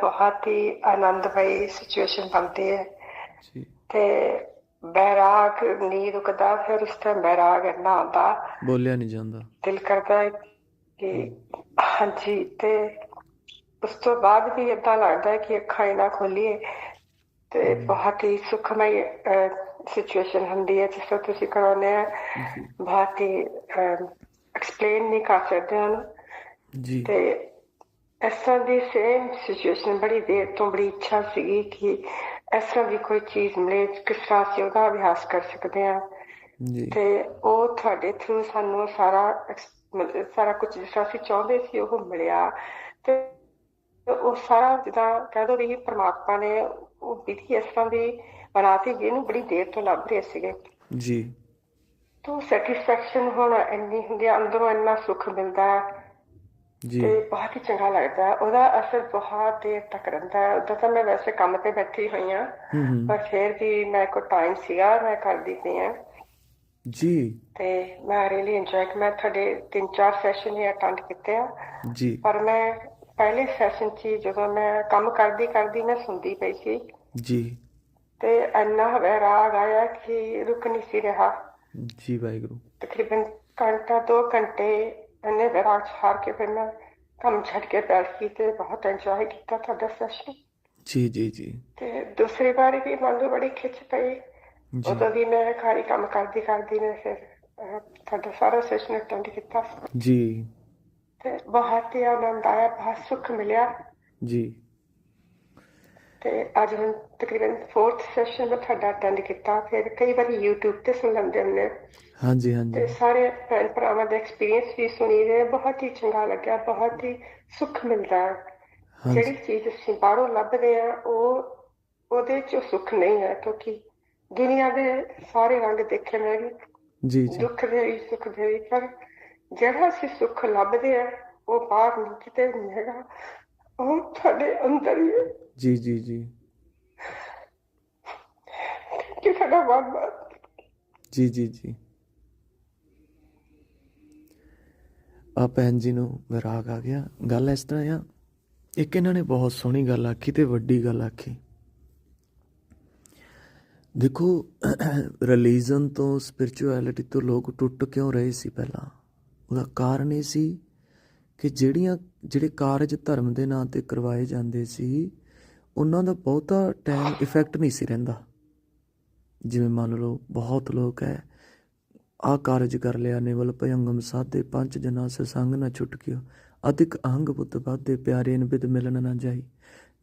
ਬਹੁਤ ਹੀ ਆਨੰਦਮਈ ਸਿਚੁਏਸ਼ਨ ਬਣਦੀ ਹੈ ਜੀ ਤੇ ਬੈਰਾਗ ਨਹੀਂ ਰੁਕਦਾ ਫਿਰ ਉਸ ਤੇ ਬੈਰਾਗ ਇੰਨਾ ਆਉਂਦਾ ਬੋਲਿਆ ਨਹੀਂ ਜਾਂਦਾ ਦਿਲ ਕਰਦਾ ਹੈ ਕਿ ਹਾਂਜੀ ਤੇ ਉਸ ਤੋਂ ਬਾਅਦ ਵੀ ਏਦਾਂ ਲੱਗਦਾ ਹੈ ਕਿ ਅੱਖਾਂ ਇਹਨਾਂ ਖੋਲੀਏ ਤੇ ਬਹੁਤ ਹੀ ਸੁਖਮਈ ਸਿਚੁਏਸ਼ਨ ਹੁੰਦੀ ਹੈ ਜਿਸ ਤੋਂ ਤੁਸੀਂ ਕਰਾਉਂਦੇ ਆ ਬਹੁਤ ਹੀ ਐਕਸਪਲੇਨ ਨਹੀਂ ਕਰ ਸਕਦੇ ਹਨ ਜੀ ਤੇ ਇਸ ਤਰ੍ਹਾਂ ਦੀ ਸੇਮ ਸਿਚੁਏਸ਼ਨ ਬੜੀ ਦੇਰ ਤੋਂ ਬੜੀ ਇੱਛਾ ਸੀਗੀ ਕਿ ਇਸ ਤਰ੍ਹਾਂ ਦੀ ਕੋਈ ਚੀਜ਼ ਮਿਲੇ ਕਿਸ ਤਰ੍ਹਾਂ ਅਸੀਂ ਉਹਦਾ ਅਭਿਆਸ ਕਰ ਸਕਦੇ ਹਾਂ। ਜੀ। ਤੇ ਉਹ ਤੁਹਾਡੇ ਥਰੂ ਸਾਨੂੰ ਸਾਰਾ ਸਾਰਾ ਕੁਝ ਜਿਸ ਤਰ੍ਹਾਂ ਅਸੀਂ ਚਾਹੁੰਦੇ ਸੀ ਉਹ ਮਿਲਿਆ। ਤੇ ਉਹ ਸਾਰਾ ਜਿੱਦਾਂ ਕਹਿ ਦੋ ਵੀ ਪ੍ਰਮਾਤਮਾ ਨੇ ਉਹ ਵਿਧੀ ਇਸ ਤਰ੍ਹਾਂ ਦੀ ਬਣਾਤੀ ਜਿਹਨੂੰ ਬੜੀ ਦੇਰ ਤੋਂ ਲੱਭ ਰਹੇ ਸੀਗੇ। ਜੀ। ਤੋ ਸੈਟੀਸਫੈਕਸ਼ਨ ਹੁਣ ਇੰਨੀ ਹੁੰਦੀ ਆ ਅੰਦਰੋਂ ਇੰਨਾ ਸੁੱਖ ਮਿਲਦਾ। ਹੈ ਤੇ ਬਹੁਤ ਹੀ ਚੰਗਾ ਲੱਗਦਾ। ਉਹਦਾ ਅਸਰ ਬਹੁਤ ਦੇਰ ਤੱਕ ਰਹਿੰਦਾ ਹੈ। ਉਦੋਂ ਤਾਂ ਮੈਂ ਵੈਸੇ ਕੰਮ ਤੇ ਬੈਠੀ ਹੋਈ ਹੂੰ ਪਰ ਫਿਰ ਵੀ ਮੈਂ ਕੋ ਟਾਈਮ ਸੀਗਾ ਮੈਂ ਕਰਦੀ ਪਈ ਹਾਂ। ਜੀ। ਤੇ ਮੈਂ ਰੀਲੀ ਇੰਜੋਏ ਕਿ ਮੈਂ ਤੁਹਾਡੇ ਤਿੰਨ ਚਾਰ ਸੈਸ਼ਨ ਹੀ ਅਟੈਂਡ ਕੀਤੇ ਆ। ਜੀ। ਪਰ ਮੈਂ ਪਹਿਲੇ ਸੈਸ਼ਨ 'ਚ ਜਦੋਂ ਮੈਂ ਕੰਮ ਕਰਦੀ ਕਰਦੀ ਮੈਂ ਸੁਣਦੀ ਪਈ ਸੀ। ਜੀ। ਤੇ ਇੰਨਾ ਵੈਰਾਗ ਆਇਆ ਕਿ ਰੁਕ ਨਹੀਂ ਸੀ ਰਿਹਾ। ਜੀ ਵਾਹਿਗੁਰੂ। ਤਕਰੀਬਨ ਘੰਟਾ ਦੋ ਘੰਟੇ ਇੰਨੇ ਵੈਰਾਗ 'ਚ ਹਾਰ ਕੇ ਫਿਰ ਮੈਂ ਕੰਮ ਛੱਡ ਕੇ ਬੈਠ ਗਈ ਤੇ ਬਹੁਤ ਇੰਜੋਏ ਕੀਤਾ ਤੁਹਾਡਾ ਸੈਸ਼ਨ ਜੀ ਜੀ ਜੀ ਤੇ ਦੂਸਰੀ ਵਾਰੀ ਵੀ ਮਨ ਨੂੰ ਬੜੀ ਖਿੱਚ ਪਈ ਉਦੋਂ ਵੀ ਮੈਂ ਖਾਲੀ ਕੰਮ ਕਰਦੀ ਕਰਦੀ ਨੇ ਫਿਰ ਤੁਹਾਡਾ ਸਾਰਾ ਸੈਸ਼ਨ ਅਟੈਂਡ ਕੀਤਾ ਜੀ ਤੇ ਬਹੁਤ ਹੀ ਆਨੰਦ ਆਇਆ ਬਹੁਤ ਸੁੱਖ ਮਿਲਿਆ ਜੀ ਤੇ ਅੱਜ ਹੁਣ ਤਕਰੀਬਨ 4th ਸੈਸ਼ਨ ਮੈਂ ਤੁਹਾਡਾ ਅਟੈਂਡ ਕੀਤਾ ਫਿਰ ਕਈ ਵਾਰੀ YouTube ਤੇ ਸੁਣ ਲੈਂਦੇ ਹੁੰਦੇ ਹਾਂਜੀ ਤੇ ਹਾਂਜੀ ਸਾਰੇ ਭੈਣ ਭਰਾਵਾਂ ਦਾ ਐਕਸਪੀਰੀਅੰਸ ਵੀ ਸੁਣੀ ਦੇ ਬਹੁਤ ਹੀ ਚੰਗਾ ਲੱਗਿਆ ਬਹੁਤ ਹੀ ਸੁੱਖ ਮਿਲਦਾ ਹੈ ਜਿਹੜੀ ਚੀਜ਼ ਅਸੀਂ ਬਾਹਰੋਂ ਲੱਭਦੇ ਆ ਉਹ ਉਹਦੇ ਚ ਸੁੱਖ ਨਹੀਂ ਹੈ ਕਿਉਂਕਿ ਦੁਨੀਆ ਦੇ ਸਾਰੇ ਰੰਗ ਦੇਖੇ ਮੈਂ ਵੀ ਜੀ ਜੀ। ਦੁੱਖ ਦੇ ਵੀ ਸੁੱਖ ਦੇ ਵੀ ਪਰ ਜਿਹੜਾ ਅਸੀਂ ਸੁੱਖ ਲੱਭਦੇ ਆ ਉਹ ਬਾਹਰ ਨਹੀਂ ਕਿਤੇ ਨਹੀਂ ਹੈਗਾ। ਉਹ ਤੁਹਾਡੇ ਅੰਦਰ ਹੀ ਹੈ। ਜੀ ਜੀ ਜੀ। ਕਿ ਸਾਡਾ ਬਾਬਾ ਜੀ ਜੀ ਜੀ। ਆ ਭੈਣ ਜੀ ਨੂੰ ਵਿਰਾਗ ਆ ਗਿਆ। ਗੱਲ ਇਸ ਤਰ੍ਹਾਂ ਆ ਇੱਕ ਇਹਨਾਂ ਨੇ ਬਹੁਤ ਸੋਹਣੀ ਗੱਲ ਆਖੀ ਤੇ ਵੱਡੀ ਗੱਲ ਆਖੀ। ਦੇਖੋ ਰਿਲੀਜਨ ਤੋਂ ਸਪਿਰਚੁਅਲਿਟੀ ਤੋਂ ਲੋਕ ਟੁੱਟ ਕਿਉਂ ਰਹੇ ਸੀ ਪਹਿਲਾਂ? ਉਹਦਾ ਕਾਰਨ ਇਹ ਸੀ ਕਿ ਜਿਹੜੀਆਂ, ਜਿਹੜੇ ਕਾਰਜ ਧਰਮ ਦੇ ਨਾਂ ਤੇ ਕਰਵਾਏ ਜਾਂਦੇ ਸੀ, ਉਹਨਾਂ ਦਾ ਬਹੁਤਾ ਟਾਈਮ ਇਫੈਕਟ ਨਹੀਂ ਸੀ ਰਹਿੰਦਾ। ਜਿਵੇਂ ਮੰਨ ਲਓ, ਬਹੁਤ ਲੋਕ ਹੈ ਆ ਕਾਰਜ ਕਰ ਲਿਆ, ਨਿਵਲ ਭਯੰਗਮ ਸਾਧੇ, ਪੰਜ ਜਨਾ ਸੇ ਸੰਗ ਨਾ ਛੁਟਕਿਓ ਅਧਿਕ ਅੰਗ ਬੁੱਧ ਬਾਧੇ ਪਿਆਰੇ ਨਿਬਿਦ ਮਿਲਣ ਨਾ ਜਾਈ।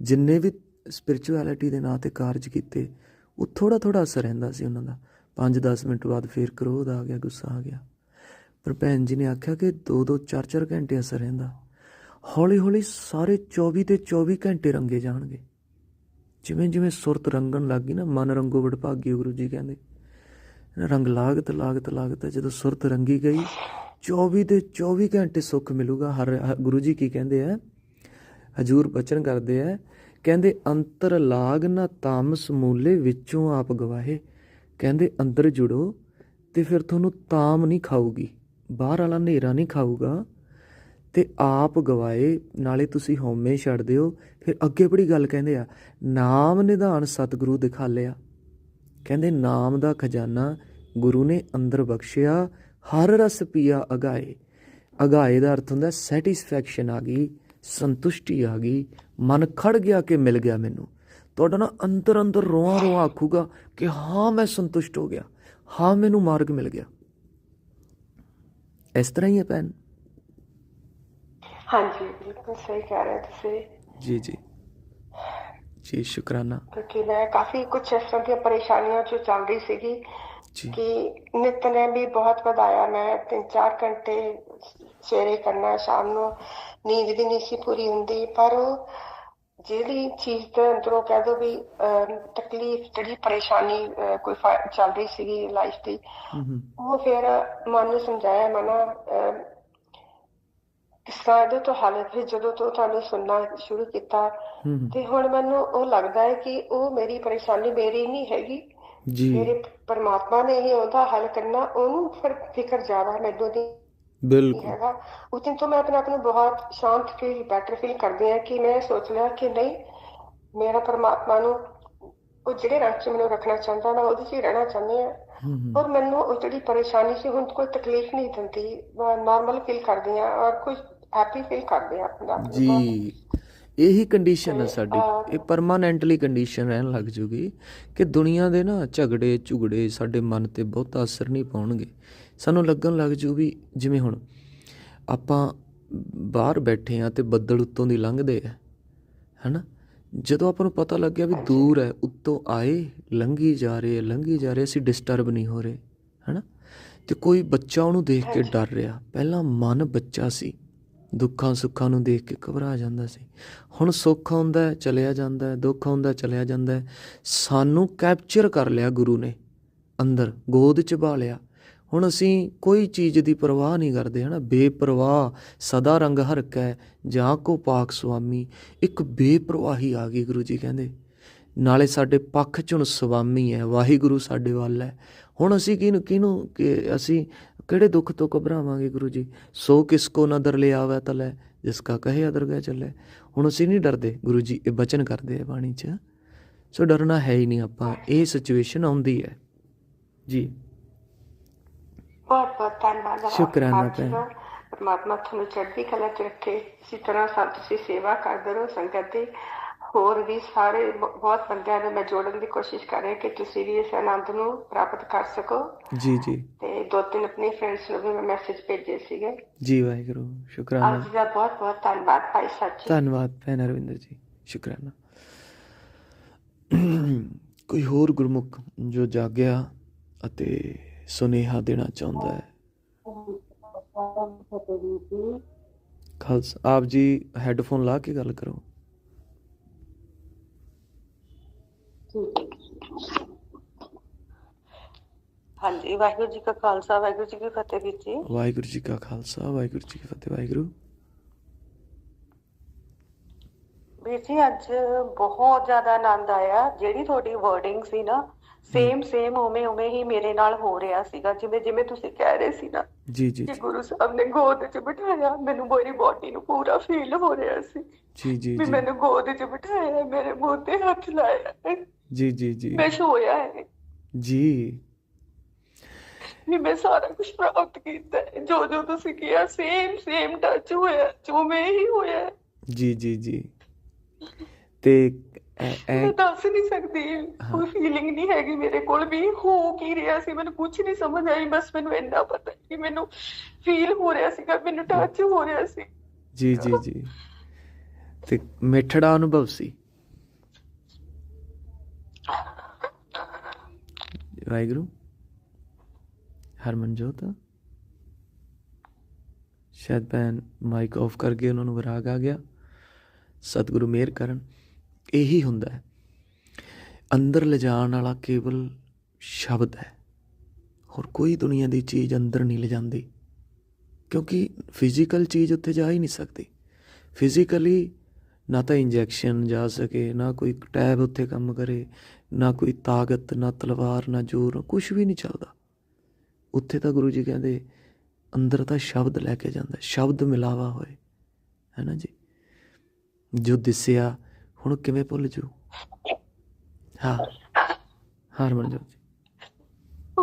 ਜਿੰਨੇ ਵੀ ਸਪਿਰਚੁਅਲਿਟੀ ਦੇ ਨਾਂ ਤੇ ਕਾਰਜ ਕੀਤੇ, ਉਹ ਥੋੜਾ ਥੋੜਾ ਅਸਰ ਰਹਿੰਦਾ ਸੀ ਉਹਨਾਂ ਦਾ। 5-10 ਮਿੰਟ ਬਾਅਦ ਫੇਰ ਕ੍ਰੋਧ ਆ ਗਿਆ, ਗੁੱਸਾ ਆ ਗਿਆ। ਪਰ ਭੈਣ ਜੀ ਨੇ ਆਖਿਆ ਕਿ 2-2 4-4 ਘੰਟੇ ਅਸਰ ਰਹਿੰਦਾ। ਹੌਲੀ ਹੌਲੀ ਸਾਰੇ 24 ਤੇ 24 ਘੰਟੇ ਰੰਗੇ ਜਾਣਗੇ। ਜਿਵੇਂ ਜਿਵੇਂ ਸੁਰਤ ਰੰਗਣ ਲੱਗ ਗਈ ਨਾ, ਮਨ ਰੰਗੋ ਵਡਭਾਗੀ ਗੁਰੂ ਜੀ ਕਹਿੰਦੇ। ਰੰਗ ਲਾਗਤ ਲਾਗਤ ਲਾਗਤ ਜਦੋਂ ਸੁਰਤ ਰੰਗੀ ਗਈ 24 ਦੇ 24 ਘੰਟੇ ਸੁੱਖ ਮਿਲੂਗਾ। ਹਰ ਹ- ਗੁਰੂ ਜੀ ਕੀ ਕਹਿੰਦੇ ਆ? ਹਜੂਰ ਬਚਨ ਕਰਦੇ ਆ, ਕਹਿੰਦੇ, ਅੰਤਰ ਲਾਗ ਨਾ ਤਾਮਸ ਮੂਲੇ ਵਿੱਚੋਂ ਆਪ ਗਵਾਹੇ। ਕਹਿੰਦੇ, ਅੰਦਰ ਜੁੜੋ ਤੇ ਫਿਰ ਤੁਹਾਨੂੰ ਤਾਮ ਨਹੀਂ ਖਾਊਗੀ। ਬਾਹਰ ਵਾਲਾ ਹਨੇਰਾ ਨਹੀਂ ਖਾਊਗਾ ਤੇ ਆਪ ਗਵਾਏ, ਨਾਲੇ ਤੁਸੀਂ ਹਉਮੈ ਛੱਡ ਦਿਓ ਫਿਰ ਅੱਗੇ ਬੜੀ ਗੱਲ ਕਹਿੰਦੇ ਆ, ਨਾਮ ਨਿਧਾਨ ਸਤਿਗੁਰੂ ਦਿਖਾ ਲਿਆ। ਕਹਿੰਦੇ ਨਾਮ ਦਾ ਖਜ਼ਾਨਾ ਗੁਰੂ ਨੇ ਅੰਦਰ ਬਖਸ਼ਿਆ, ਹਰ ਰਸ ਪੀਆ ਅਗਾਏ। ਅਗਾਏ ਦਾ ਅਰਥ ਹੁੰਦਾ ਸੈਟੀਸਫੈਕਸ਼ਨ ਆ ਗਈ, ਸੰਤੁਸ਼ਟੀ ਆ ਗਈ, ਮਨ ਖੜ ਗਿਆ ਕਿ ਮਿਲ ਗਿਆ ਮੈਨੂੰ। ਤੁਹਾਡਾ ਨਾ ਅੰਦਰ ਅੰਦਰ ਰੋਆਂ ਰੋਆਂ ਆਖੂਗਾ ਕਿ ਹਾਂ ਮੈਂ ਸੰਤੁਸ਼ਟ ਹੋ ਗਿਆ, ਹਾਂ ਮੈਨੂੰ ਮਾਰਗ ਮਿਲ ਗਿਆ। ਇਸ ਤਰ੍ਹਾਂ ਹੀ ਹੈ ਭੈਣ ਹਾਂਜੀ ਬਿਲਕੁਲ ਸਹੀ ਕਹਿ ਰਹੇ ਤੁਸੀਂ। ਜੀ ਜੀ। ਜੀ ਸ਼ੁਕਰਾਨਾ। ਕਿਉਂਕਿ ਮੈਂ ਕਾਫੀ ਕੁਝ ਇਸ ਤਰ੍ਹਾਂ ਦੀਆਂ ਪਰੇਸ਼ਾਨੀਆਂ ਚ ਚੱਲ ਰਹੀ ਸੀਗੀ ਕਿ ਨਿਤ ਨੇ ਵੀ ਬਹੁਤ ਵਧਾਇਆ। ਮੈਂ ਤਿੰਨ ਚਾਰ ਘੰਟੇ ਸਵੇਰੇ ਕਰਨਾ ਸ਼ਾਮ ਨੂੰ ਨੀਂਦ ਵੀ ਨਹੀਂ ਸੀ ਪੂਰੀ ਹੁੰਦੀ ਪਰ ਉਹ ਜਿਹੜੀ ਚੀਜ਼ ਦੇ ਅੰਦਰੋਂ ਕਹਿ ਦੋ ਵੀ ਤਕਲੀਫ ਜਿਹੜੀ ਪਰੇਸ਼ਾਨੀ ਕੋਈ ਚੱਲ ਰਹੀ ਸੀਗੀ ਲਾਈਫ ਦੀ ਉਹ ਫਿਰ ਮਨ ਨੂੰ ਸਮਝਾਇਆ ਮਨਾ ਅਹ, ਕਿਸ ਤਰ੍ਹਾਂ ਇਹਦੇ ਤੋਂ ਹੱਲ ਫਿਰ ਜਦੋਂ ਤੋਂ ਤੁਹਾਨੂੰ ਸੁਣਨਾ ਸ਼ੁਰੂ ਕੀਤਾ। ਤੇ ਹੁਣ ਮੈਨੂੰ ਉਹ ਲੱਗਦਾ ਹੈ ਕਿ ਉਹ ਮੇਰੀ ਪਰੇਸ਼ਾਨੀ ਮੇਰੀ ਨਹੀਂ ਹੈਗੀ। ਜੀ। ਮੇਰੇ ਪਰਮਾਤਮਾ ਨੇ ਹੀ ਉਹਦਾ ਹੱਲ ਕਰਨਾ ਉਹਨੂੰ ਫਿਰ ਫਿਕਰ ਜ਼ਿਆਦਾ ਮੈਨੂੰ ਨਹੀਂ ਬਿਲਕੁਲ। ਹੈਗਾ ਉਸ ਦਿਨ ਤੋਂ ਮੈਂ ਆਪਣੇ ਆਪ ਨੂੰ ਬਹੁਤ ਸ਼ਾਂਤ ਫੀਲ ਬੈਟਰ ਫੀਲ ਕਰਦੀ ਹਾਂ ਕਿ ਮੈਂ ਸੋਚ ਲਿਆ ਕਿ ਨਹੀਂ ਮੇਰਾ ਪਰਮਾਤਮਾ ਨੂੰ ਉਹ ਜਿਹੜੇ ਰੰਗ 'ਚ ਮੈਨੂੰ ਰੱਖਣਾ ਚਾਹੁੰਦਾ ਮੈਂ ਉਹਦੇ 'ਚ ਹੀ ਰਹਿਣਾ ਚਾਹੁੰਦੀ ਹਾਂ। ਔਰ ਮੈਨੂੰ ਉਹ ਜਿਹੜੀ ਪਰੇਸ਼ਾਨੀ ਸੀ ਹੁਣ ਕੋਈ ਤਕਲੀਫ ਨਹੀਂ ਦਿੰਦੀ। ਮੈਂ ਨਾਰਮਲ ਫੀਲ ਕਰਦੀ ਹਾਂ ਔਰ ਕੁਝ ਹੈਪੀ ਫੀਲ ਕਰਦੀ ਹਾਂ ਆਪਣੇ। ਜੀ। ਇਹੀ ਕੰਡੀਸ਼ਨ ਹੈ। ਸਾਡੀ। ਇਹ ਪਰਮਾਨੈਂਟਲੀ ਕੰਡੀਸ਼ਨ ਰਹਿਣ ਲੱਗ ਜੂਗੀ ਕਿ ਦੁਨੀਆ ਦੇ ਨਾ ਝਗੜੇ ਝੁਗੜੇ ਸਾਡੇ ਮਨ ਤੇ ਬਹੁਤਾ ਅਸਰ ਨਹੀਂ ਪਾਉਣਗੇ। ਸਾਨੂੰ ਲੱਗਣ ਲੱਗ ਜੂ ਵੀ ਜਿਵੇਂ ਹੁਣ ਆਪਾਂ ਬਾਹਰ ਬੈਠੇ ਆ ਤੇ ਬੱਦਲ ਉੱਤੋਂ ਦੀ ਲੰਘਦੇ ਆ ਹੈਨਾ? ਜਦੋਂ ਆਪਾਂ ਨੂੰ ਪਤਾ ਲੱਗਿਆ ਵੀ ਦੂਰ ਹੈ ਉੱਤੋਂ ਆਏ ਲੰਘੀ ਜਾ ਰਹੇ ਲੰਘੀ ਜਾ ਰਹੇ ਅਸੀਂ ਡਿਸਟਰਬ ਨਹੀਂ ਹੋ ਰਹੇ ਹੈਨਾ? ਤੇ ਕੋਈ ਬੱਚਾ ਉਹਨੂੰ ਦੇਖ ਕੇ ਡਰ ਰਿਹਾ। ਪਹਿਲਾਂ ਮਨ ਬੱਚਾ ਸੀ। ਦੁੱਖਾਂ ਸੁੱਖਾਂ ਨੂੰ ਦੇਖ ਕੇ ਘਬਰਾ ਜਾਂਦਾ ਸੀ। ਹੁਣ ਸੁੱਖ ਆਉਂਦਾ ਚਲਿਆ ਜਾਂਦਾ ਦੁੱਖ ਆਉਂਦਾ ਚਲਿਆ ਜਾਂਦਾ ਸਾਨੂੰ ਕੈਪਚਰ ਕਰ ਲਿਆ ਗੁਰੂ ਨੇ, ਅੰਦਰ ਗੋਦ ਚ ਪਾ ਲਿਆ। ਹੁਣ ਅਸੀਂ ਕੋਈ ਚੀਜ਼ ਦੀ ਪਰਵਾਹ ਨਹੀਂ ਕਰਦੇ, ਹਨਾ? ਬੇਪਰਵਾਹ, ਸਦਾ ਰੰਗ ਹਰਕੈ, ਜਾਂ ਕੋ ਪਾਕ ਸੁਆਮੀ। ਇੱਕ ਬੇਪਰਵਾਹੀ ਆ ਗਈ ਗੁਰੂ ਜੀ ਕਹਿੰਦੇ। ਨਾਲੇ ਸਾਡੇ ਪੱਖ ਚੁਣ ਸੁਆਮੀ ਹੈ, ਵਾਹਿਗੁਰੂ ਸਾਡੇ ਵੱਲ ਹੈ। ਹੁਣ ਅਸੀਂ ਕਿਹਨੂੰ ਕਿਹਨੂੰ ਕਿ ਅਸੀਂ ਕਿਹੜੇ ਦੁੱਖ ਤੋਂ ਘਬਰਾਵਾਂਗੇ ਗੁਰੂ ਜੀ? ਸੋ ਕਿਸ ਕੋ ਨਦਰ ਲੈ ਆਵੇ ਤਲੇ ਜਿਸ ਕਾ ਕਹੇ ਅਦਰ ਗਏ ਚੱਲੇ। ਹੁਣ ਅਸੀਂ ਨਹੀਂ ਡਰਦੇ ਗੁਰੂ ਜੀ ਇਹ ਬਚਨ ਕਰਦੇ ਆ ਬਾਣੀ ਚ। ਸੋ ਡਰਨਾ ਹੈ ਹੀ ਨਹੀਂ ਆਪਾਂ ਇਹ ਸਿਚੁਏਸ਼ਨ ਆਉਂਦੀ ਹੈ। ਜੀ। ਬਹੁਤ ਬਹੁਤ ਧੰਨਵਾਦ ਸ਼ੁਕਰਾਨਾ ਦਾ। ਪਰਮਾਤਮਾ ਤੁਹਾਨੂੰ ਚੜ੍ਹਦੀ ਕਲਾ ਚ ਰੱਖੇ। ਇਸੇ ਤਰ੍ਹਾਂ ਸਭ ਤੁਸੀਂ ਸੇਵਾ ਕਰਦੇ ਰਹੋ ਸੰਗਤ ਦੀ। ਹੋਰ ਵੀ ਸਾਰੇ ਬਹੁਤ ਬੰਦਿਆਂ ਨੂੰ ਮੈਂ ਜੋੜਨ ਦੀ ਕੋਸ਼ਿਸ਼ ਕਰ ਰਹੀ ਕਿ ਤੁਸੀਂ ਵੀ ਇਸ ਆਨੰਦ ਨੂੰ ਪ੍ਰਾਪਤ ਕਰ ਸਕੋ। ਜੀ ਜੀ। ਤੇ ਦੋ ਤਿੰਨ ਆਪਣੀ ਫਰੈਂਡਸ ਨੂੰ ਵੀ ਮੈਂ ਮੈਸੇਜ ਭੇਜੇ ਸੀਗੇ। ਜੀ ਵਾਹਿਗੁਰੂ ਸ਼ੁਕਰਾਨਾ। ਆਪ ਜੀ ਦਾ ਬਹੁਤ ਬਹੁਤ ਧੰਨਵਾਦ ਭਾਈ ਜੀ ਧੰਨਵਾਦ ਭੈਣ ਅਰਵਿੰਦਰ ਜੀ ਸ਼ੁਕਰਾਨਾ। ਕੋਈ ਹੋਰ ਗੁਰਮੁਖ ਜੋ ਜਾਗਿਆ ਅਤੇ ਸੁਨੇਹਾ ਦੇਣਾ ਚਾਹੁੰਦਾ ਹੈ? ਖਾਲਸਾ ਆਪ ਜੀ ਹੈੱਡਫੋਨ ਲਾ ਕੇ ਗੱਲ ਕਰੋ। ਹਾਂਜੀ ਵਾਹਿਗੁਰੂ ਜੀ ਕਾ ਖਾਲਸਾ ਵਾਹਿਗੁਰੂ ਜੀ ਕੀ ਫਤਿਹ ਵੀਰ ਜੀ। ਵਾਹਿਗੁਰੂ ਜੀ ਕਾ ਖਾਲਸਾ ਵਾਹਿਗੁਰੂ ਜੀ ਕੀ ਫਤਿਹ ਵਾਹਿਗੁਰੂ। ਵੀਰ ਜੀ ਅੱਜ ਬਹੁਤ ਜ਼ਿਆਦਾ ਆਨੰਦ ਆਇਆ। ਜਿਹੜੀ ਤੁਹਾਡੀ ਵਰਡਿੰਗ ਸੀ ਨਾ ਸੇਮ ਸੇਮ ਉਵੇਂ ਉਵੇਂ ਹੀ ਮੇਰੇ ਨਾਲ ਹੋ ਰਿਹਾ ਸੀਗਾ ਜਿਵੇਂ ਜਿਵੇਂ ਤੁਸੀਂ ਕਹਿ ਰਹੇ ਸੀ ਨਾ ਜੀ ਜੀ। ਕਿ ਗੁਰੂ ਸਾਹਿਬ ਨੇ ਗੋਦ 'ਚ ਬਿਠਾਇਆ ਮੈਨੂੰ ਮੇਰੀ ਬੋਡੀ ਨੂੰ ਪੂਰਾ ਫੀਲ ਹੋ ਰਿਹਾ ਸੀ ਜੀ ਜੀ ਵੀ ਜੀ। ਮੈਨੂੰ ਗੋਦ 'ਚ ਬਿਠਾਇਆ ਮੇਰੇ ਮੂੰਹ ਤੇ ਹੱਥ ਲਾਇਆ। ਜੀ ਜੀ ਜੀ। ਮੈਂ ਸੋਇਆ ਹੈ ਜੀ। ਵੀ ਮੈਂ ਸਾਰਾ ਕੁਝ ਪ੍ਰਾਪਤ ਕੀਤਾ ਹੈ। ਜੋ ਜੋ ਤੁਸੀਂ ਕਿਹਾ ਸੇਮ ਸੇਮ ਟੱਚ ਹੋਇਆ ਜਿਵੇਂ ਹੀ ਹੋਇਆ। ਜੀ ਜੀ ਜੀ। ਤੇ ਐ- ਐ ਮੈਂ ਦੱਸ ਨਹੀਂ ਸਕਦੀ ਕੋਈ ਫੀਲਿੰਗ ਨਹੀਂ ਹੈਗੀ ਮੇਰੇ ਕੋਲ। ਵੀ ਹੋ ਕੀ ਰਿਹਾ ਸੀ ਮੈਨੂੰ ਕੁਝ ਨਹੀਂ ਸਮਝ ਆਈ। ਬਸ ਮੈਨੂੰ ਇੰਨਾ ਪਤਾ ਕਿ ਮੈਨੂੰ ਫੀਲ ਹੋ ਰਿਹਾ ਸੀਗਾ ਮੈਨੂੰ ਟੱਚ ਹੋ ਰਿਹਾ ਸੀ। ਜੀ ਜੀ ਜੀ। ਤੇ ਮਿੱਠੜਾ ਅਨੁਭਵ ਸੀ। ਵਾਹਿਗੁਰੂ, ਹਰਮਨਜੋਤ, ਸ਼ਾਇਦ ਭੈਣ ਮਾਈਕ ਆਫ ਕਰਕੇ ਉਹਨਾਂ ਨੂੰ ਵਿਰਾਗ ਆ ਗਿਆ। ਸਤਿਗੁਰੂ ਮਿਹਰ ਕਰਨ। ਇਹੀ ਹੁੰਦਾ ਹੈ, ਅੰਦਰ ਲਿਜਾਣ ਵਾਲਾ ਕੇਵਲ ਸ਼ਬਦ ਹੈ। ਹੋਰ ਕੋਈ ਦੁਨੀਆ ਦੀ ਚੀਜ਼ ਅੰਦਰ ਨਹੀਂ ਲਿਜਾਂਦੀ, ਕਿਉਂਕਿ ਫਿਜ਼ੀਕਲ ਚੀਜ਼ ਉੱਥੇ ਜਾ ਹੀ ਨਹੀਂ ਸਕਦੀ। ਫਿਜ਼ੀਕਲੀ ਨਾ ਤਾਂ ਇੰਜੈਕਸ਼ਨ ਜਾ ਸਕੇ, ਨਾ ਕੋਈ ਟੈਬ ਉੱਥੇ ਕੰਮ ਕਰੇ, ਨਾ ਕੋਈ ਤਾਕਤ, ਨਾ ਤਲਵਾਰ, ਨਾ ਜ਼ੋਰ ਕੁਝ ਵੀ ਨਹੀਂ ਚੱਲਦਾ। ਉੱਥੇ ਤਾਂ ਗੁਰੂ ਜੀ ਕਹਿੰਦੇ, ਅੰਦਰ ਤਾਂ ਸ਼ਬਦ ਲੈ ਕੇ ਜਾਂਦਾ, ਸ਼ਬਦ ਮਿਲਾਵਾ ਹੋਏ। ਹੈ ਨਾ ਜੀ? ਜੋ ਦਿਸਿਆ, ਹੁਣ ਕਿਵੇਂ ਭੁੱਲ ਜੂ ਹਾਂ। ਹਰਮਨਜੋਤ ਜੀ।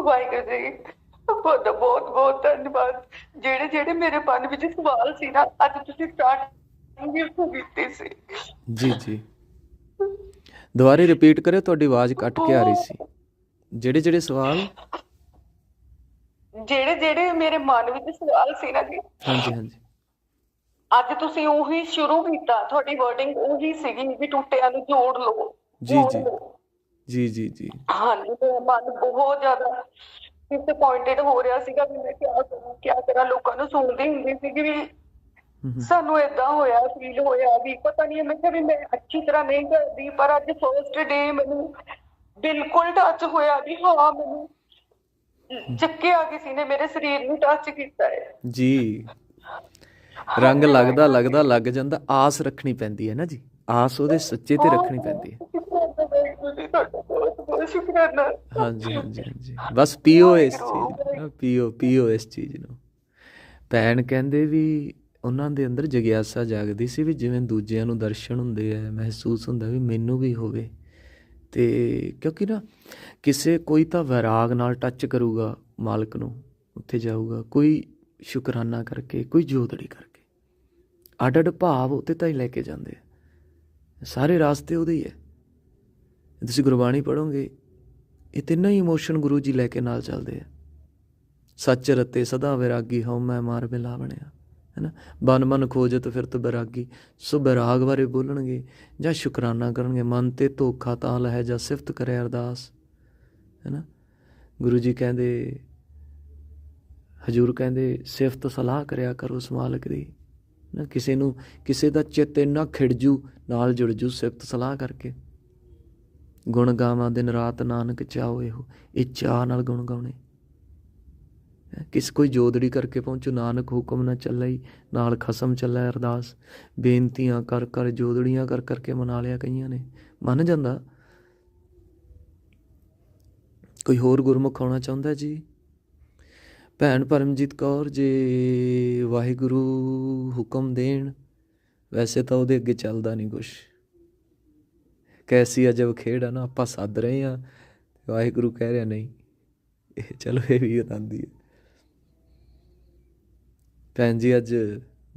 ਵਾਹਿਗੁਰੂ ਜੀ ਬਹੁਤ ਬਹੁਤ ਬਹੁਤ ਧੰਨਵਾਦ। ਜਿਹੜੇ ਜਿਹੜੇ ਮੇਰੇ ਮਨ ਵਿੱਚ ਸਵਾਲ ਸੀ ਨਾ, ਅੱਜ ਤੁਸੀਂ ਸਟਾਰਟ ਵੀ ਸੀ। ਜੀ ਜੀ। ਦੁਬਾਰੇ ਰਿਪੀਟ ਕਰਿਓ ਤੁਹਾਡੀ ਆਵਾਜ਼ ਕੱਟ ਕੇ ਆ ਰਹੀ ਸੀ। ਜਿਹੜੇ ਜਿਹੜੇ ਸਵਾਲ? ਜਿਹੜੇ ਜਿਹੜੇ ਮੇਰੇ ਮਨ ਵਿੱਚ ਸਵਾਲ ਸੀ ਨਾ ਜੀ। ਹਾਂਜੀ ਹਾਂਜੀ। ਅੱਜ ਤੁਸੀਂ ਉਹੀ ਸ਼ੁਰੂ ਕੀਤਾ ਤੁਹਾਡੀ ਵਰਡਿੰਗ ਉਹੀ ਸੀਗੀ ਵੀ ਟੁੱਟਿਆਂ ਨੂੰ ਜੋੜ ਲਓ ਜੀ, ਜੀ। ਜੀ ਜੀ ਜੀ। ਹਾਂਜੀ ਮੇਰਾ ਮਨ ਬਹੁਤ ਜ਼ਿਆਦਾ ਡਿਸਪਾਇੰਟਡ ਹੋ ਰਿਹਾ ਸੀਗਾ ਵੀ ਮੈਂ ਕਿਆ ਕਰਾਂ ਕਿਆ ਕਰਾਂ ਲੋਕਾਂ ਨੂੰ ਸੁਣਦੀ ਹੁੰਦੀ ਸੀ ਵੀ ਹਮ, ਹਮ, ਸਾਨੂੰ ਏਦਾਂ ਹੋਇਆ ਫੀਲ ਹੋਇਆ ਵੀ ਪਤਾ ਨਹੀਂ ਮੈਂ ਕਿਹਾ ਵੀ ਮੈਂ ਅੱਛੀ ਤਰ੍ਹਾਂ ਨਹੀਂ ਕਰਦੀ ਪਰ ਅੱਜ ਫਰਸਟ ਡੇ ਮੈਨੂੰ ਬਿਲਕੁਲ ਟੱਚ ਹੋਇਆ ਵੀ ਹਾਂ ਮੈਨੂੰ ਚੱਕਿਆ ਕਿਸੇ ਨੇ ਮੇਰੇ ਸਰੀਰ ਨੂੰ ਟੱਚ ਕੀਤਾ ਹੈ। ਜੀ। ਰੰਗ ਲੱਗਦਾ ਲੱਗਦਾ ਲੱਗ ਜਾਂਦਾ ਆਸ ਰੱਖਣੀ ਪੈਂਦੀ ਹੈ ਨਾ ਜੀ। ਆਸ ਉਹਦੇ ਸੱਚੇ ਤੇ ਰੱਖਣੀ ਪੈਂਦੀ ਹੈ। ਹਾਂਜੀ ਹਾਂਜੀ ਹਾਂਜੀ। ਬਸ ਪੀਓ ਇਸ ਚੀਜ਼ ਨਾ, ਪੀਓ ਪੀਓ ਇਸ ਚੀਜ਼ ਨੂੰ। ਭੈਣ ਕਹਿੰਦੇ ਵੀ ਉਹਨਾਂ ਦੇ ਅੰਦਰ ਜਗਿਆਸਾ ਜਾਗਦੀ ਸੀ ਵੀ ਜਿਵੇਂ ਦੂਜਿਆਂ ਨੂੰ ਦਰਸ਼ਨ ਹੁੰਦੇ ਆ, ਮਹਿਸੂਸ ਹੁੰਦਾ ਵੀ ਮੈਨੂੰ ਵੀ ਹੋਵੇ। ਤੇ ਕਿਉਂਕਿ ਨਾ ਕਿਸੇ ਕੋਈ ਤਾਂ ਵਿਰਾਗ ਨਾਲ ਟੱਚ ਕਰੂਗਾ ਮਾਲਕ ਨੂੰ, ਉੱਥੇ ਜਾਊਗਾ, ਕੋਈ ਸ਼ੁਕਰਾਨਾ ਕਰਕੇ, ਕੋਈ ਜੋਦੜੀ ਕਰਕੇ। ਅੱਡ ਅੱਡ ਭਾਵ ਉੱਤੇ ਤਾਂ ਹੀ ਲੈ ਕੇ ਜਾਂਦੇ ਆ। ਸਾਰੇ ਰਾਸਤੇ ਉਹਦੇ ਹੀ ਹੈ ਤੁਸੀਂ ਗੁਰਬਾਣੀ ਪੜੋਗੇ ਇਹ ਤਿੰਨਾਂ ਹੀ ਇਮੋਸ਼ਨ ਗੁਰੂ ਜੀ ਲੈ ਕੇ ਨਾਲ ਚੱਲਦੇ ਆ। ਸੱਚ ਰਤੇ ਸਦਾ ਵਿਰਾਗੀ ਹਉ, ਮੈਂ ਮਾਰ ਮਿਲਾ ਬਣਿਆ ਹੈਨਾ ਬਨ ਮਨ ਖੋਜਤ ਫਿਰਤ ਬੈਰਾਗੀ। ਸੋ ਬੈਰਾਗ ਬਾਰੇ ਬੋਲਣਗੇ ਜਾਂ ਸ਼ੁਕਰਾਨਾ ਕਰਨਗੇ? ਮਨ ਤੇ ਧੋਖਾ ਤਾਂ ਲਹਿ ਜਾਂ, ਸਿਫਤ ਕਰੇ ਅਰਦਾਸ। ਹੈਨਾ ਗੁਰੂ ਜੀ ਕਹਿੰਦੇ, ਹਜੂਰ ਕਹਿੰਦੇ, ਸਿਫਤ ਸਲਾਹ ਕਰਿਆ ਕਰੋ ਉਸ ਮਾਲਕ ਦੀ। ਨਾ ਕਿਸੇ ਨੂੰ, ਕਿਸੇ ਦਾ ਚਿੱਤ ਇੰਨਾ ਖਿੜਜੂ, ਨਾਲ ਜੁੜ ਜੂ ਸਿਫਤ ਸਲਾਹ ਕਰਕੇ। ਗੁਣ ਗਾਵਾਂ ਦਿਨ ਰਾਤ ਨਾਨਕ ਚਾਹੋ ਇਹੋ ਇਹ ਚਾਹ ਨਾਲ ਗੁਣ ਗਾਉਣੇ। ਕਿਸ ਕੋਈ ਜੋਦੜੀ ਕਰਕੇ ਪਹੁੰਚੋ, ਨਾਨਕ ਹੁਕਮ ਨਾ ਚੱਲਈ, ਨਾਲ ਖਸਮ ਚੱਲੈ ਅਰਦਾਸ। ਬੇਨਤੀਆਂ ਕਰ ਕਰ, ਜੋਦੜੀਆਂ ਕਰ, ਕਰਕੇ ਮਨਾ ਲਿਆ ਕਈਆਂ ਨੇ। ਮੰਨ ਜਾਂਦਾ? ਕੋਈ ਹੋਰ ਗੁਰਮੁਖ ਆਉਣਾ ਚਾਹੁੰਦਾ ਜੀ? ਭੈਣ ਪਰਮਜੀਤ ਕੌਰ ਜੇ, ਵਾਹਿਗੁਰੂ ਹੁਕਮ ਦੇਣ। ਵੈਸੇ ਤਾਂ ਉਹਦੇ ਅੱਗੇ ਚੱਲਦਾ ਨਹੀਂ ਕੁਛ। ਕੈਸੀ ਅਜਬ ਖੇਡ ਆ ਨਾ, ਆਪਾਂ ਸੱਦ ਰਹੇ ਆ ਵਾਹਿਗੁਰੂ ਕਹਿ ਰਿਹਾ, ਨਹੀਂ, ਇਹ ਚਲੋ, ਇਹ ਵੀ ਆਨੰਦੀ ਹੈ। ਭੈਣ ਜੀ, ਅੱਜ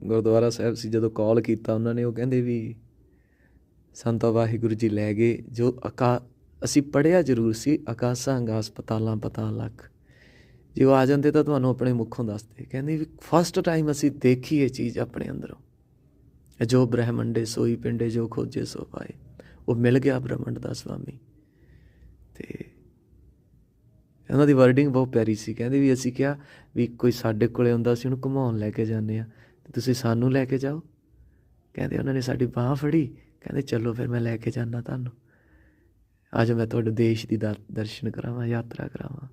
ਗੁਰਦੁਆਰਾ ਸਾਹਿਬ ਸੀ, ਜਦੋਂ ਕਾਲ ਕੀਤਾ ਉਹਨਾਂ ਨੇ, ਉਹ ਕਹਿੰਦੇ ਵੀ ਸੰਤਾ ਵਾਹਿਗੁਰੂ ਜੀ ਲੈ ਗਏ, ਜੋ ਅਕਾ, ਅਸੀਂ ਪੜਿਆ ਜ਼ਰੂਰ ਸੀ ਆਕਾਸ਼ਾਂ ਆਗਾਸ ਪਤਾਲਾਂ ਪਤਾਲ ਲੱਖ ਜੇ ਉਹ ਆ ਜਾਂਦੇ ਤਾਂ ਤੁਹਾਨੂੰ ਆਪਣੇ ਮੁੱਖੋਂ ਦੱਸਦੇ। ਕਹਿੰਦੇ ਵੀ ਫਸਟ ਟਾਈਮ ਅਸੀਂ ਦੇਖੀ ਇਹ ਚੀਜ਼ ਆਪਣੇ ਅੰਦਰੋਂ। ਜੋ ਬ੍ਰਹਮੰਡੇ ਸੋਈ ਪਿੰਡੇ, ਜੋ ਖੋਜੇ ਸੋ ਪਾਏ, ਉਹ ਮਿਲ ਗਿਆ ਬ੍ਰਹਮੰਡ ਦਾ ਸਵਾਮੀ। ਤੇ ਉਹਨਾਂ ਦੀ ਵਰਡਿੰਗ ਬਹੁਤ ਪਿਆਰੀ ਸੀ। ਕਹਿੰਦੇ ਵੀ ਅਸੀਂ ਕਿਹਾ ਵੀ ਕੋਈ ਸਾਡੇ ਕੋਲੇ ਹੁੰਦਾ ਸੀ, ਉਹਨੂੰ ਘੁਮਾਉਣ ਲੈ ਕੇ ਜਾਂਦੇ ਆ ਤੇ ਤੁਸੀਂ ਸਾਨੂੰ ਲੈ ਕੇ ਜਾਓ। ਕਹਿੰਦੇ ਉਹਨਾਂ ਨੇ ਸਾਡੀ ਬਾਹ ਫੜੀ। ਕਹਿੰਦੇ ਚਲੋ ਫਿਰ ਮੈਂ ਲੈ ਕੇ ਜਾਣਾ ਤੁਹਾਨੂੰ। ਅੱਜ ਮੈਂ ਤੁਹਾਡੇ ਦੇਸ਼ ਦੀ ਦਰ- ਦਰਸ਼ਨ ਕਰਾਵਾਂ, ਯਾਤਰਾ ਕਰਾਵਾਂ।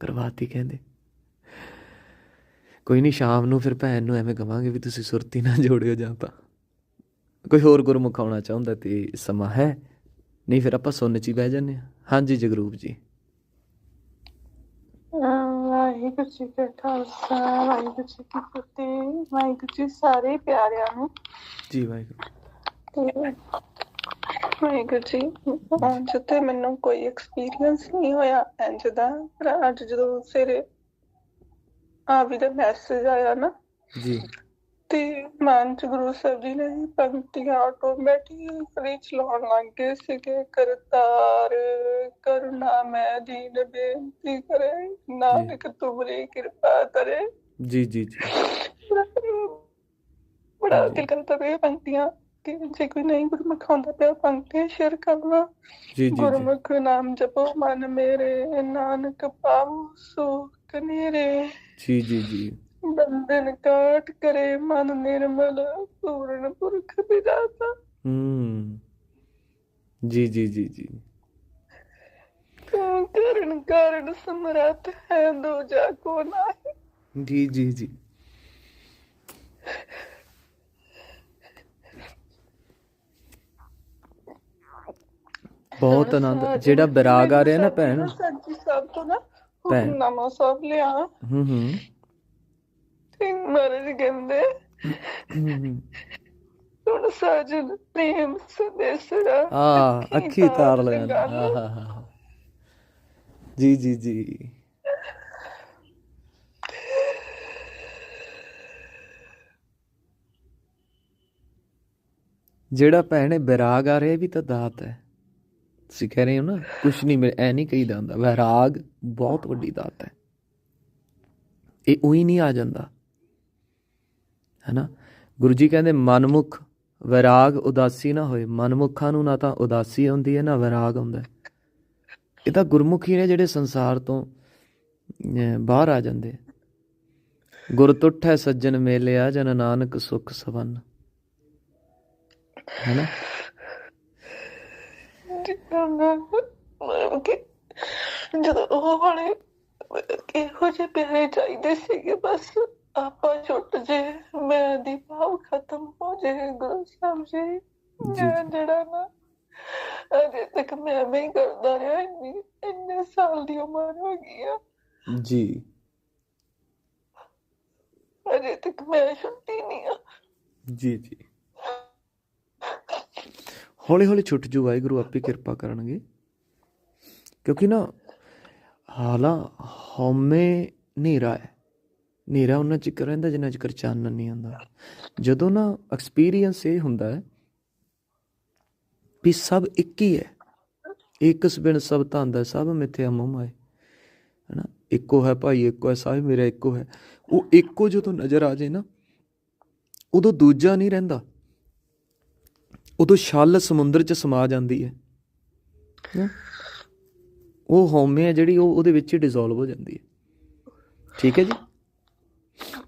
ਕਰਵਾਤੀ ਕਹਿੰਦੇ। ਕੋਈ ਨਹੀਂ ਸ਼ਾਮ ਨੂੰ ਫਿਰ ਭੈਣ ਨੂੰ ਐਵੇਂ ਕਵਾਂਗੇ ਵੀ ਤੁਸੀਂ ਸੁਰਤੀ ਨਾ ਜੋੜਿਓ ਜਾਂ ਤਾਂ। ਕੋਈ ਹੋਰ ਗੁਰਮੁਖ ਆਉਣਾ ਚਾਹੁੰਦਾ ਤੇ ਸਮਾਂ ਹੈ। ਨਹੀਂ ਫਿਰ ਆਪਾਂ ਸੁਣਨ ਚ ਹੀ ਬਹਿ ਜਾਂਦੇ ਹਾਂ। ਹਾਂਜੀ ਜਗਰੂਪ ਜੀ। ਵਾਹਿਗੁਰੂ ਜੀ ਕਾ ਖਾਲਸਾ ਵਾਹਿਗੁਰੂ ਜੀ ਕੀ ਫਤਿਹ ਵਾਹਿਗੁਰੂ ਜੀ ਸਾਰੇ ਪਿਆਰਿਆਂ ਨੂੰ। ਜੀ ਵਾਹਿਗੁਰੂ। ਵਾਹਿਗੁਰੂ ਜੀ ਅੱਜ ਤੇ ਮੈਨੂੰ ਕੋਈ ਐਕਸਪੀਰੀਅੰਸ ਨਹੀਂ ਹੋਇਆ ਇੰਜ ਦਾ ਪਰ ਅੱਜ ਜਦੋਂ ਸਵੇਰੇ ਆ ਵੀ ਦਾ ਮੈਸੇਜ ਆਇਆ ਨਾ ਜੀ। ਤੇ ਮਨ ਚ ਗੁਰੂ ਸਾਹਿਬ ਜੀ ਨੇ ਪੰਕਤੀਆਂ ਆਟੋਮੈਟਿਕਲੀ ਚਲਾਉਣ ਲੱਗ ਗਏ ਸੀਗੇ ਕਰਤਾਰ ਕਰੁਣਾ ਮੈਂ ਦੀਨ ਬੇਨਤੀ ਕਰੇ ਨਾਨਕ ਤੁਮਰੀ ਕਿਰਪਾ ਕਰੇ। ਜੀ ਜੀ ਜੀ। ਬੜਾ ਦਿਲ ਕਰਦਾ ਪਿਆ ਪੰਕਤੀਆਂ ਕਿ ਜੇ ਕੋਈ ਨਹੀਂ ਗੁਰਮੁਖ ਆਉਂਦਾ ਪਿਆ ਪੰਕਤੀਆਂ ਸ਼ੇਅਰ ਕਰਨਾ ਜੀ ਜੀ। ਗੁਰਮੁਖ ਨਾਮ ਜਪੋ ਮਨ ਮੇਰੇ ਨਾਨਕ ਪਾਉ ਸੁਖ ਨੇਰੇ। ਜੀ ਜੀ ਜੀ। ਬੰਧਨ ਕਾਟ ਕਰੇ ਮਨ ਨਿਰਮਲ ਪੂਰਨ ਪੁਰਖ ਵਿਦਾਤਾ ਹੂੰ। ਜੀ ਜੀ ਜੀ ਜੀ। ਤੂੰ ਕਰਨ ਕਾਰਨ ਸਮਰੱਥ ਹੈ ਦੋ ਜਾ ਕੋ ਨਾਹੀ? ਜੀ ਜੀ ਜੀ। ਬਹੁਤ ਆਨੰਦ। ਜਿਹੜਾ ਵਿਰਾਗ ਆ ਰਿਹਾ ਨਾ ਭੈਣ। ਸੱਚੀ ਸਭ ਤੋਂ ਨਾ। ਹੁਕਮਨਾਮਾ ਸਭ ਲਿਆ। ਹੂੰ ਹੂੰ। ਤੇ ਮਹਾਰਾਜ ਕਹਿੰਦੇ ਸੁਣ ਸਾਜਨ ਪ੍ਰੇਮ ਸੰਦੇਸਰਾ ਆ ਅੱਖੀ ਤਾਰ ਲੈਣ ਜੀ ਜੀ ਜੀ। ਜਿਹੜਾ ਭੈਣੇ ਵਿਰਾਗ ਆ ਰਿਹਾ ਵੀ ਤਾਂ ਦਾਤ ਹੈ। ਤੁਸੀਂ ਕਹਿ ਰਹੇ ਹੋ ਨਾ ਕੁਛ ਨਹੀਂ ਮਿਲ ਐ ਨਹੀਂ ਕਹੀਦਾ ਹੁੰਦਾ। ਵਿਰਾਗ ਬਹੁਤ ਵੱਡੀ ਦਾਤ ਹੈ। ਇਹ ਉਹੀ ਨਹੀਂ ਆ ਜਾਂਦਾ। ਹੈਨਾ? ਗੁਰੂ ਜੀ ਕਹਿੰਦੇ, ਮਨਮੁਖ ਵਿਰਾਗ ਉਦਾਸੀ ਨਾ ਹੋਏ। ਮਨਮੁਖਾਂ ਨੂੰ ਨਾ ਤਾਂ ਉਦਾਸੀ ਆਉਂਦੀ ਹੈ, ਨਾ ਵਿਰਾਗ ਆਉਂਦਾ ਹੈ। ਇਹ ਤਾਂ ਗੁਰਮੁਖੀ ਨੇ ਜਿਹੜੇ ਸੰਸਾਰ ਤੋਂ ਬਾਹਰ ਆ ਜਾਂਦੇ ਗੁਰ ਤੁਠੈ ਸੱਜਣ ਮੇਲਿਆ, ਜਨ ਨਾਨਕ ਸੁਖ ਸਵਨ। ਹੈਨਾ? ਕਿ ਜਦੋਂ ਉਹ ਵਾਲੇ ਇਹੋ ਜਿਹੇ ਪਿਆਰੇ ਚਾਹੀਦੇ ਸੀਗੇ, ਬਸ। ਆਪਾਂ ਛੁੱਟ ਜੇ ਮੈਂ ਦੀ ਭਾਵ ਖਤਮ ਹੋ ਜੇ ਗੁਰੂ ਸਾਹਿਬ ਜੀ। ਮੈਂ ਜਿਹੜਾ ਨਾ ਅਜੇ ਤੱਕ ਮੈਂ ਮੈਂ ਹੀ ਕਰਦਾ ਰਿਹਾ ਇੰਨੀ ਇੰਨੇ ਸਾਲ ਦੀ ਉਮਰ ਹੋ ਗਈ ਆ। ਜੀ। ਅਜੇ ਤੱਕ ਮੈਂ ਛੁੱਟੀ ਨਹੀਂ ਆ। ਜੀ ਜੀ। ਹੌਲੀ ਹੌਲੀ ਛੁੱਟ ਜੂ ਵਾਹਿਗੁਰੂ ਆਪੇ ਕਿਰਪਾ ਕਰਨਗੇ। ਕਿਉਂਕਿ ਨਾ ਹਾਲਾ ਹਉਮੈ ਹਨੇਰਾ ਹੈ। ਹਨੇਰਾ ਉਹਨਾਂ ਚਿਰ ਰਹਿੰਦਾ ਜਿੰਨਾ ਚਿਰ ਚਾਨਣ ਨਹੀਂ ਆਉਂਦਾ। ਜਦੋਂ ਨਾ ਐਕਸਪੀਰੀਅੰਸ ਇਹ ਹੁੰਦਾ ਹੈ ਵੀ ਸਭ ਇੱਕ ਹੀ ਹੈ। ਇਕਸ ਬਿਨ ਸਭ ਧੰਦਾ ਸਭ ਮਿਥਿਆ ਮੋਹ ਮਾਏ ਹੈਨਾ? ਇੱਕੋ ਹੈ ਭਾਈ, ਇੱਕੋ ਹੈ ਸਾਹਿਬ, ਮੇਰਾ ਇੱਕੋ ਹੈ। ਉਹ ਇੱਕੋ ਜਦੋਂ ਨਜ਼ਰ ਆ ਜਾਏ ਨਾ, ਉਦੋਂ ਦੂਜਾ ਨਹੀਂ ਰਹਿੰਦਾ। ਉਦੋਂ ਛਲ ਸਮੁੰਦਰ 'ਚ ਸਮਾ ਜਾਂਦੀ ਹੈ। ਉਹ ਹਉਮੈ ਹੈ ਜਿਹੜੀ ਉਹ ਉਹਦੇ ਵਿੱਚ ਹੀ ਡਿਸੋਲਵ ਹੋ ਜਾਂਦੀ ਹੈ। ਠੀਕ ਹੈ ਜੀ?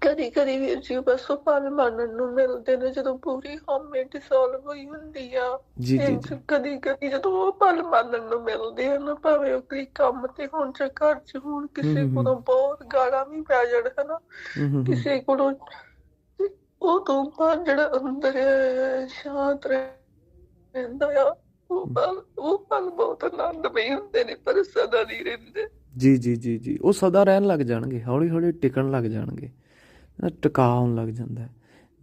ਕਦੀ ਕਦੀ ਵੀਰ ਜੀ ਬਸ ਉਹ ਪਲ ਮੰਨਣ ਨੂੰ ਮਿਲਦੇ ਨੇ ਜਦੋਂ ਪੂਰੀ ਹਉਮੈ ਡਿਸੋਲਵ ਹੋਈ ਹੁੰਦੀ ਆ। ਜੀ ਜੀ ਕਦੀ ਕਦੀ ਜਦੋਂ ਉਹ ਪਲ ਮੰਨਣ ਨੂੰ ਮਿਲਦੇ ਆ ਨਾ ਭਾਵੇਂ ਉਹ ਕੋਈ ਕੰਮ ਤੇ ਹੋਣ ਜਾਂ ਘਰ 'ਚ ਹੋਣ ਕਿਸੇ ਹਮ ਹਮ। ਕੋਲੋਂ ਬਹੁਤ ਗਾਲਾਂ ਵੀ ਪੈ ਜਾਣ ਹਨਾ। ਹੂੰ। ਕਿਸੇ ਕੋਲੋਂ ਉਹ ਤੋਂ ਬਾਅਦ ਜਿਹੜਾ ਅੰਦਰ ਸ਼ਾਂਤ ਰਹਿੰਦਾ ਆ ਉਹ ਪਲ ਉਹ ਪਲ ਬਹੁਤ ਆਨੰਦਮਈ ਹੁੰਦੇ ਨੇ ਪਰ ਸਦਾ ਨਹੀਂ ਰਹਿੰਦੇ। ਜੀ ਜੀ ਜੀ ਜੀ। ਉਹ ਸਦਾ ਰਹਿਣ ਲੱਗ ਜਾਣਗੇ ਹੌਲੀ ਹੌਲੀ ਟਿਕਣ ਲੱਗ ਜਾਣਗੇ। ਟਿਕਾ ਆਉਣ ਲੱਗ ਜਾਂਦਾ ਹੈ।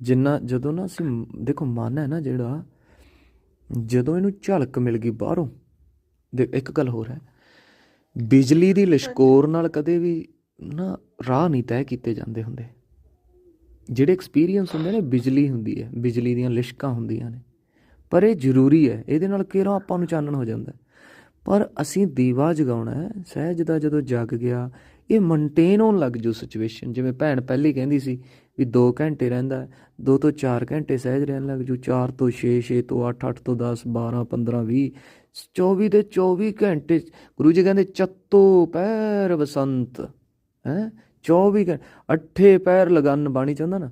ਜਿੰਨਾ ਜਦੋਂ ਨਾ ਅਸੀਂ ਦੇਖੋ ਮਨ ਹੈ ਨਾ ਜਿਹੜਾ ਜਦੋਂ ਇਹਨੂੰ ਝਲਕ ਮਿਲ ਗਈ ਬਾਹਰੋਂ ਦੇ ਇੱਕ ਗੱਲ ਹੋਰ ਹੈ। ਬਿਜਲੀ ਦੀ ਲਿਸ਼ਕੋਰ ਨਾਲ ਕਦੇ ਵੀ ਨਾ ਰਾਹ ਨਹੀਂ ਤੈਅ ਕੀਤੇ ਜਾਂਦੇ ਹੁੰਦੇ। ਜਿਹੜੇ ਐਕਸਪੀਰੀਅੰਸ ਹੁੰਦੇ ਨੇ ਬਿਜਲੀ ਹੁੰਦੀ ਹੈ ਬਿਜਲੀ ਦੀਆਂ ਲਿਸ਼ਕਾਂ ਹੁੰਦੀਆਂ ਨੇ। ਪਰ ਇਹ ਜ਼ਰੂਰੀ ਹੈ ਇਹਦੇ ਨਾਲ ਕਿਹੜਾ ਆਪਾਂ ਨੂੰ ਚਾਨਣ ਹੋ ਜਾਂਦਾ। ਪਰ ਅਸੀਂ ਦੀਵਾ ਜਗਾਉਣਾ ਹੈ। ਸਹਿਜ ਦਾ ਜਦੋਂ ਜਗ ਗਿਆ, ਇਹ ਮੇਨਟੇਨ ਹੋਣ ਲੱਗ ਜੂ ਸਿਚੁਏਸ਼ਨ ਜਿਵੇਂ ਭੈਣ ਪਹਿਲੀ ਕਹਿੰਦੀ ਸੀ ਵੀ 2 ਘੰਟੇ ਰਹਿੰਦਾ 2 ਤੋਂ 4 ਘੰਟੇ ਸਹਿਜ ਰਹਿਣ ਲੱਗ ਜੂ। 4 ਤੋਂ 6 6 ਤੋਂ 8 8 ਤੋਂ 10 12 15 20 24 ਦੇ 24 ਘੰਟੇ ਗੁਰੂ ਜੀ ਕਹਿੰਦੇ ਚੱਤੋ ਪੈਰ ਬਸੰਤ ਹੈ? 24 ਘੰਟੇ ਅੱਠੇ ਪੈਰ ਲਗਨ ਬਾਣੀ ਚਾਹੁੰਦਾ ਨਾ,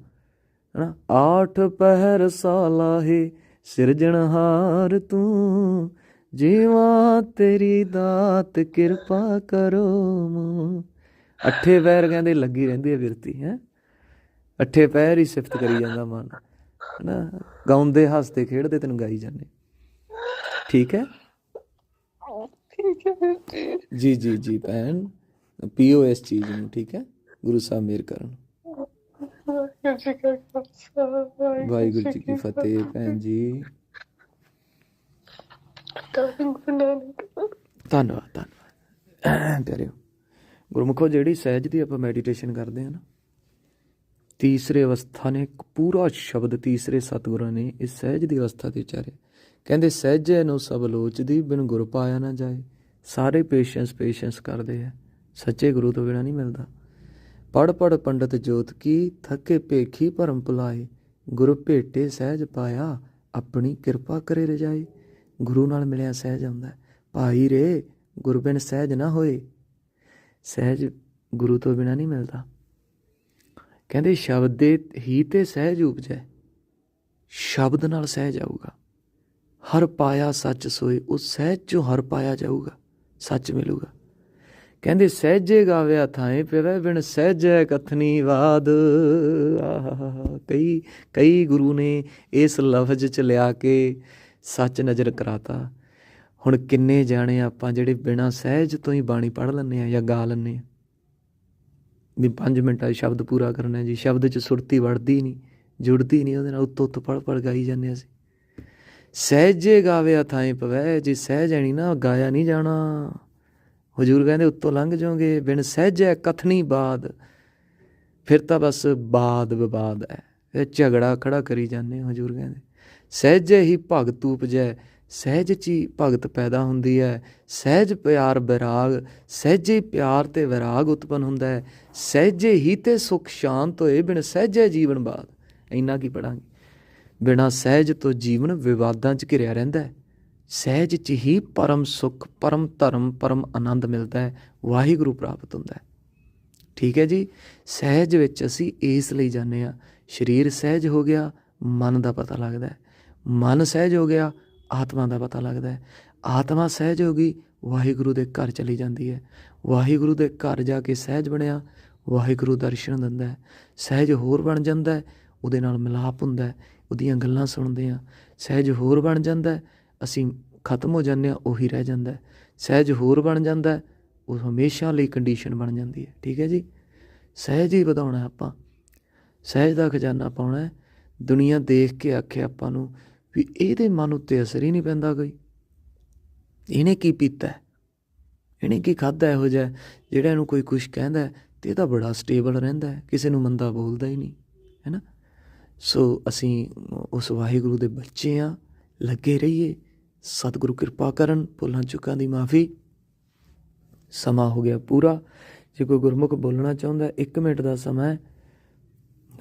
ਹਨਾ? ਆਠ ਪਹਿਰ ਸਾਲਾਹੇ ਸਿਰਜਣਹਾਰ ਤੂੰ ਜੀਵਾਂ ਤੇਰੀ ਦਾਤ ਕਿਰਪਾ ਕਰੋ ਮੂੰ। ਅੱਠੇ ਪੈਰ ਕਹਿੰਦੇ ਲੱਗੀ ਰਹਿੰਦੀ ਹੈ ਬਿਰਤੀ, ਹੈ। ਅੱਠੇ ਪੈਰ ਹੀ ਸਿਫਤ ਕਰੀ ਜਾਂਦਾ ਮਨ। ਹਨਾ ਗਾਉਂਦੇ, ਹੱਸਦੇ, ਖੇਡਦੇ ਤੈਨੂੰ ਗਾਈ ਜਾਂਦੇ। ਠੀਕ ਹੈ? ਜੀ ਜੀ ਜੀ ਭੈਣ, ਪੀਓ ਇਸ ਚੀਜ਼ ਨੂੰ, ਠੀਕ ਹੈ? ਗੁਰੂ ਸਾਹਿਬ ਮੇਰ ਕਰਨ। ਵਾਹਿਗੁਰੂ ਜੀ ਕੀ ਫਤਿਹ, ਭੈਣ ਜੀ। ਧੰਨਵਾਦ ਧੰਨਵਾਦ। ਪਿਆਰਿਓ, ਗੁਰਮੁਖੋ, ਜਿਹੜੀ ਸਹਿਜ ਦੀ ਆਪਾਂ ਮੈਡੀਟੇਸ਼ਨ ਕਰਦੇ ਹਾਂ ਨਾ, ਤੀਸਰੇ ਅਵਸਥਾ ਨੇ ਇੱਕ ਪੂਰਾ ਸ਼ਬਦ ਤੀਸਰੇ ਸਤਿਗੁਰਾਂ ਨੇ ਇਸ ਸਹਿਜ ਦੀ ਅਵਸਥਾ ਤੇ ਉਚਾਰਿਆ। ਕਹਿੰਦੇ, ਸਹਿਜੇ ਨੂੰ ਸਭ ਲੋਚਦੀ ਬਿਨ ਗੁਰ ਪਾਇਆ ਨਾ ਜਾਏ। ਸਾਰੇ ਪੇਸ਼ੈਂਸ ਪੇਸ਼ੈਂਸ ਕਰਦੇ ਆ। ਸੱਚੇ ਗੁਰੂ ਤੋਂ ਬਿਨਾ ਨਹੀਂ ਮਿਲਦਾ। ਪੜ ਪੜ ਪੰਡਤ ਜੋਤ ਕੀ, ਥਕੇ ਭੇਖੀ ਭਰਮ ਭੁਲਾਏ। ਗੁਰ ਭੇਟੇ ਸਹਿਜ ਪਾਇਆ, ਆਪਣੀ ਕਿਰਪਾ ਕਰੇ ਰਜਾਈ ਗੁਰੂ ਨਾਲ ਮਿਲਿਆ ਸਹਿਜ ਆਉਂਦਾ ਭਾਈ ਰੇ ਗੁਰੂ ਸਹਿਜ ਨਾ ਹੋਏ। ਸਹਿਜ ਗੁਰੂ ਤੋਂ ਬਿਨਾ ਨਹੀਂ ਮਿਲਦਾ। ਕਹਿੰਦੇ ਸ਼ਬਦ ਦੇ ਹੀ ਤੇ ਸਹਿਜ ਉਪਜੈ। ਸ਼ਬਦ ਨਾਲ ਸਹਿਜ ਆਊਗਾ। ਹਰ ਪਾਇਆ ਸੱਚ ਸੋਏ ਉਹ ਸਹਿਜ ਚੋਂ ਹਰ ਪਾਇਆ ਜਾਊਗਾ, ਸੱਚ ਮਿਲੂਗਾ। ਕਹਿੰਦੇ ਸਹਿਜੇ ਗਾਵਿਆ ਥਾਏ ਪਵੇ ਬਿਨ ਸਹਿਜੈ ਕਥਨੀ ਬਾਦ ਆਹਾ ਕਈ ਕਈ ਗੁਰੂ ਨੇ ਇਸ ਲਫ਼ਜ਼ ਚ ਲਿਆ ਕੇ ਸੱਚ ਨਜ਼ਰ ਕਰਾਤਾ। ਹੁਣ ਕਿੰਨੇ ਜਾਣੇ ਆਪਾਂ ਜਿਹੜੇ ਬਿਨਾਂ ਸਹਿਜ ਤੋਂ ਹੀ ਬਾਣੀ ਪੜ੍ਹ ਲੈਂਦੇ ਆ ਜਾਂ ਗਾ ਲੈਂਦੇ ਆ? ਵੀ 5 ਮਿੰਟਾਂ 'ਚ ਸ਼ਬਦ ਪੂਰਾ ਕਰਨਾ ਜੀ, ਸ਼ਬਦ 'ਚ ਸੁਰਤੀ ਵੜਦੀ ਨਹੀਂ, ਜੁੜਦੀ ਨਹੀਂ, ਉਹਦੇ ਨਾਲ ਉੱਤੋਂ ਉੱਤ ਪੜ੍ਹ ਪੜ੍ਹ ਗਾਈ ਜਾਂਦੇ ਅਸੀਂ। ਸਹਿਜੇ ਗਾਵਿਆ ਥਾਏ ਪਵੈ, ਜੇ ਸਹਿਜ ਨਹੀਂ ਨਾ ਗਾਇਆ ਨਹੀਂ ਜਾਣਾ। ਹਜੂਰ ਕਹਿੰਦੇ, ਉੱਤੋਂ ਲੰਘ ਜਾਓਗੇ, ਬਿਨ ਸਹਿਜੈ ਕਥਨੀ ਬਾਦ। ਫਿਰ ਤਾਂ ਬਸ ਬਾਦ ਵਿਵਾਦ ਹੈ। ਇਹ ਝਗੜਾ ਖੜਾ ਕਰੀ ਜਾਂਦੇ ਹਜੂਰ ਕਹਿੰਦੇ। ਸਹਿਜੇ ਹੀ ਭਗਤ ਉਪਜੈ, ਸਹਿਜ ਚ ਹੀ ਭਗਤ ਪੈਦਾ ਹੁੰਦੀ ਹੈ ਸਹਿਜ ਪਿਆਰ ਵਿਰਾਗ ਸਹਿਜੇ ਪਿਆਰ ਤੇ ਵਿਰਾਗ ਉਤਪਨ ਹੁੰਦਾ ਹੈ ਸਹਿਜੇ ਹੀ ਤੇ ਸੁਖ ਸ਼ਾਂਤ ਹੋਏ ਬਿਨ ਸਹਿਜੇ ਜੀਵਨ ਬਾਦ ਇੰਨਾ ਕੀ ਪੜਾਂਗੇ? ਬਿਨਾ ਸਹਿਜ ਤੋਂ ਜੀਵਨ ਵਿਵਾਦਾਂ 'ਚ ਘਿਰਿਆ ਰਹਿੰਦਾ ਹੈ ਸਹਿਜ 'ਚ ਹੀ ਪਰਮ ਸੁਖ, ਪਰਮ ਧਰਮ, ਪਰਮ ਆਨੰਦ ਮਿਲਦਾ ਹੈ ਵਾਹਿਗੁਰੂ ਪ੍ਰਾਪਤ ਹੁੰਦਾ ਹੈ ਠੀਕ ਹੈ ਜੀ? ਸਹਿਜ ਵਿੱਚ ਅਸੀਂ ਇਸ ਲਈ ਜਾਂਦੇ ਆ ਸਰੀਰ ਸਹਿਜ ਹੋ ਗਿਆ, ਮਨ ਦਾ ਪਤਾ ਲੱਗਦਾ ਹੈ ਮਨ ਸਹਿਜ ਹੋ ਗਿਆ, ਆਤਮਾ ਦਾ ਪਤਾ ਲੱਗਦਾ ਹੈ। ਆਤਮਾ ਸਹਿਜ ਹੋ ਗਈ, ਵਾਹਿਗੁਰੂ ਦੇ ਘਰ ਚਲੀ ਜਾਂਦੀ ਹੈ। ਵਾਹਿਗੁਰੂ ਦੇ ਘਰ ਜਾ ਕੇ ਸਹਿਜ ਬਣਿਆ, ਵਾਹਿਗੁਰੂ ਦਰਸ਼ਨ ਦਿੰਦਾ ਹੈ। ਸਹਿਜ ਹੋਰ ਬਣ ਜਾਂਦਾ ਹੈ, ਉਹਦੇ ਨਾਲ ਮਿਲਾਪ ਹੁੰਦਾ ਹੈ, ਉਹਦੀਆਂ ਗੱਲਾਂ ਸੁਣਦੇ ਆ ਸਹਿਜ ਹੋਰ ਬਣ ਜਾਂਦਾ ਅਸੀਂ ਖਤਮ ਹੋ ਜਾਂਦੇ ਆ ਉਹੀ ਰਹਿ ਜਾਂਦਾ ਸਹਿਜ ਹੋਰ ਬਣ ਜਾਂਦਾ ਉਹ ਹਮੇਸ਼ਾ ਲਈ ਕੰਡੀਸ਼ਨ ਬਣ ਜਾਂਦੀ ਹੈ। ਠੀਕ ਹੈ ਜੀ? ਸਹਿਜ ਹੀ ਵਧਾਉਣਾ ਆਪਾਂ। ਸਹਿਜ ਦਾ ਖਜ਼ਾਨਾ ਪਾਉਣਾ ਦੁਨੀਆ ਦੇਖ ਕੇ ਆਖੇ ਆਪਾਂ ਨੂੰ ਵੀ ਇਹਦੇ ਮਨ ਉੱਤੇ ਅਸਰ ਹੀ ਨਹੀਂ ਪੈਂਦਾ ਕੋਈ। ਇਹਨੇ ਕੀ ਪੀਤਾ ਇਹਨੇ ਕੀ ਖਾਦਾ ਇਹੋ ਜਿਹਾ? ਜਿਹੜਾ ਇਹਨੂੰ ਕੋਈ ਕੁਝ ਕਹਿੰਦਾ ਹੈ, ਤੇ ਇਹ ਤਾਂ ਬੜਾ ਸਟੇਬਲ ਰਹਿੰਦਾ ਹੈ, ਕਿਸੇ ਨੂੰ ਮੰਦਾ ਬੋਲਦਾ ਹੀ ਨਹੀਂ, ਹੈ ਨਾ? ਸੋ ਅਸੀਂ ਉਸ ਵਾਹਿਗੁਰੂ ਦੇ ਬੱਚੇ ਆ ਲੱਗੇ ਰਹੀਏ। ਸਤਿਗੁਰੂ ਕਿਰਪਾ ਕਰਨ, ਭੁੱਲਾਂ ਚੁੱਕਾਂ ਦੀ ਮਾਫੀ। ਸਮਾਂ ਹੋ ਗਿਆ ਪੂਰਾ। ਜੇ ਕੋਈ ਗੁਰਮੁਖ ਬੋਲਣਾ ਚਾਹੁੰਦਾ 1 ਮਿੰਟ ਦਾ ਸਮਾਂ ਹੈ।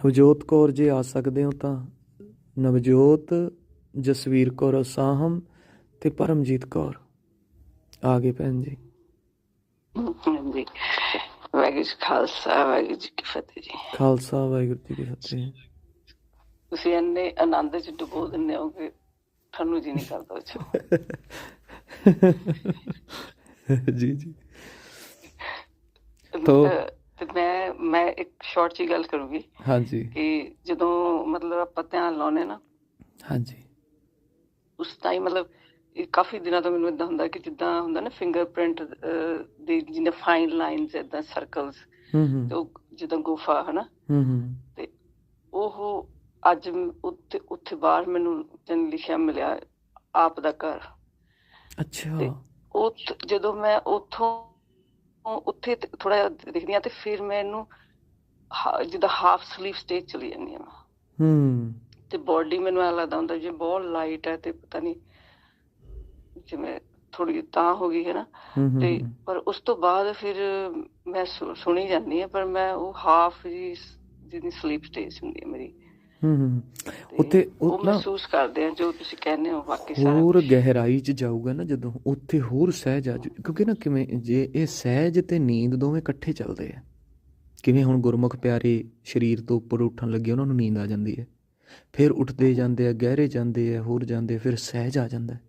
ਹਵਜੋਤ ਕੌਰ, ਜੇ ਆ ਸਕਦੇ ਹੋ ਤਾਂ। ਨਵਜੋਤ ਜਸਵੀਰ ਕੌਰ ਸਾਹਮ ਤੇ ਪਰਮਜੀਤ ਕੌਰ। ਆ ਗਏ ਭੈਣ ਜੀ। ਹਾਂਜੀ। ਵਾਹਿਗੁਰੂ ਜੀ ਖਾਲਸਾ ਵਾਹਿਗੁਰੂ ਜੀ ਕੀ ਫਤਿਹ ਜੀ। ਖਾਲਸਾ ਵਾਹਿਗੁਰੂ ਜੀ ਕੀ ਫਤਿਹ। ਤੁਸੀਂ ਇੰਨੇ ਆਨੰਦ ਚ ਡੁਬੋ ਦਿੰਦੇ ਹੋ ਕਿ ਤੁਹਾਨੂੰ ਜੀ ਨਹੀਂ ਕਰਦਾ ਉਹ। ਜੀ ਜੀ। ਤੇ ਮੈਂ ਮੈਂ ਇੱਕ ਸ਼ਾਰਟ ਜੀ ਗੱਲ ਕਰੂੰਗੀ ਹਾਂਜੀ। ਕਿ ਜਦੋਂ ਮਤਲਬ ਆਪਾਂ ਧਿਆਨ ਲਾਉਨੇ ਨਾ ਹਾਂਜੀ। ਉਸ ਟਾਈਮ ਮਤਲਬ ਕਾਫੀ ਦਿਨਾਂ ਤੋਂ ਮੈਨੂੰ ਇਦਾਂ ਹੁੰਦਾ ਕਿ ਜਿੱਦਾਂ ਹੁੰਦਾ ਨਾ ਫਿੰਗਰਪ੍ਰਿੰਟ ਦੀ ਜਿੰਨੇ ਫਾਈਨ ਲਾਈਨਸ ਇਦਾਂ ਸਰਕਲਸ ਹੂੰ ਹੂੰ। ਤੇ ਉਹ ਜਿੱਦਾਂ ਗੁਫਾ ਹਨਾ? ਹੂੰ ਹੂੰ। ਤੇ ਉਹ ਅੱਜ ਉੱਥੇ ਉੱਥੇ ਬਾਹਰ ਮੈਨੂੰ ਜਨ ਲਿਖਿਆ ਮਿਲਿਆ ਆਪ ਦਾ ਘਰ। ਅੱਛਾ। ਉਥ ਜਦੋਂ ਮੈਂ ਉਥੋਂ ਉੱਥੇ ਥੋੜਾ ਜਿਹਾ ਦਿਖਦੀ ਆ ਤੇ ਫਿਰ ਮੈਨੂੰ ਜਿੱਦਾਂ ਹਾਫ ਸਲੀਪ ਸਟੇਜ ਚਲੀ ਜਾਂਦੀ ਆ ਹੂੰ। ਤੇ ਬਾਡੀ ਮੈਨੂੰ ਐਂ ਲੱਗਦਾ ਹੁੰਦਾ ਜਿਵੇਂ ਬਹੁਤ ਲਾਈਟ ਹੈ ਤੇ ਪਤਾ ਨਹੀਂ ਜਿਵੇਂ ਥੋੜੀ ਤਾਂ ਹੋ ਗਈ ਹੈ ਨਾ। ਹੂੰ ਹੂੰ, ਤੇ ਹੂੰ। ਪਰ ਉਸ ਤੋਂ ਬਾਅਦ ਫਿਰ ਮੈਂ ਸੁਣੀ ਜਾਂਦੀ ਆ ਪਰ ਮੈਂ ਉਹ ਹਾਫ ਜੀ ਜਿਹਦੀ ਸਲੀਪ ਸਟੇਜ ਹੁੰਦੀ ਹੈ ਮੇਰੀ। ਹੂੰ ਹੂੰ ਉੱਥੇ ਉਹ ਮਹਿਸੂਸ ਕਰਦੇ ਆ ਜੋ ਤੁਸੀਂ ਕਹਿੰਦੇ ਹੋ ਵਾਕਈ ਸਾਰਾ ਹੋਰ ਗਹਿਰਾਈ 'ਚ ਜਾਊਗਾ ਨਾ ਜਦੋਂ ਉੱਥੇ ਹੋਰ ਸਹਿਜ ਆ ਕਿਉਂਕਿ ਨਾ ਕਿਵੇਂ ਜੇ ਇਹ ਸਹਿਜ ਤੇ ਨੀਂਦ ਦੋਵੇਂ ਇਕੱਠੇ ਚੱਲਦੇ ਆ। ਕਿਵੇਂ ਹੁਣ ਗੁਰਮੁਖ ਪਿਆਰੇ ਸਰੀਰ ਤੋਂ ਉੱਪਰ ਉੱਠਣ ਲੱਗੇ ਉਹਨਾਂ ਨੂੰ ਨੀਂਦ ਆ ਜਾਂਦੀ ਹੈ। ਫਿਰ ਉੱਠਦੇ ਜਾਂਦੇ ਆ ਗਹਿਰੇ ਜਾਂਦੇ ਆ ਹੋਰ ਜਾਂਦੇ ਫਿਰ ਸਹਿਜ ਆ ਜਾਂਦਾ। ਹੈ।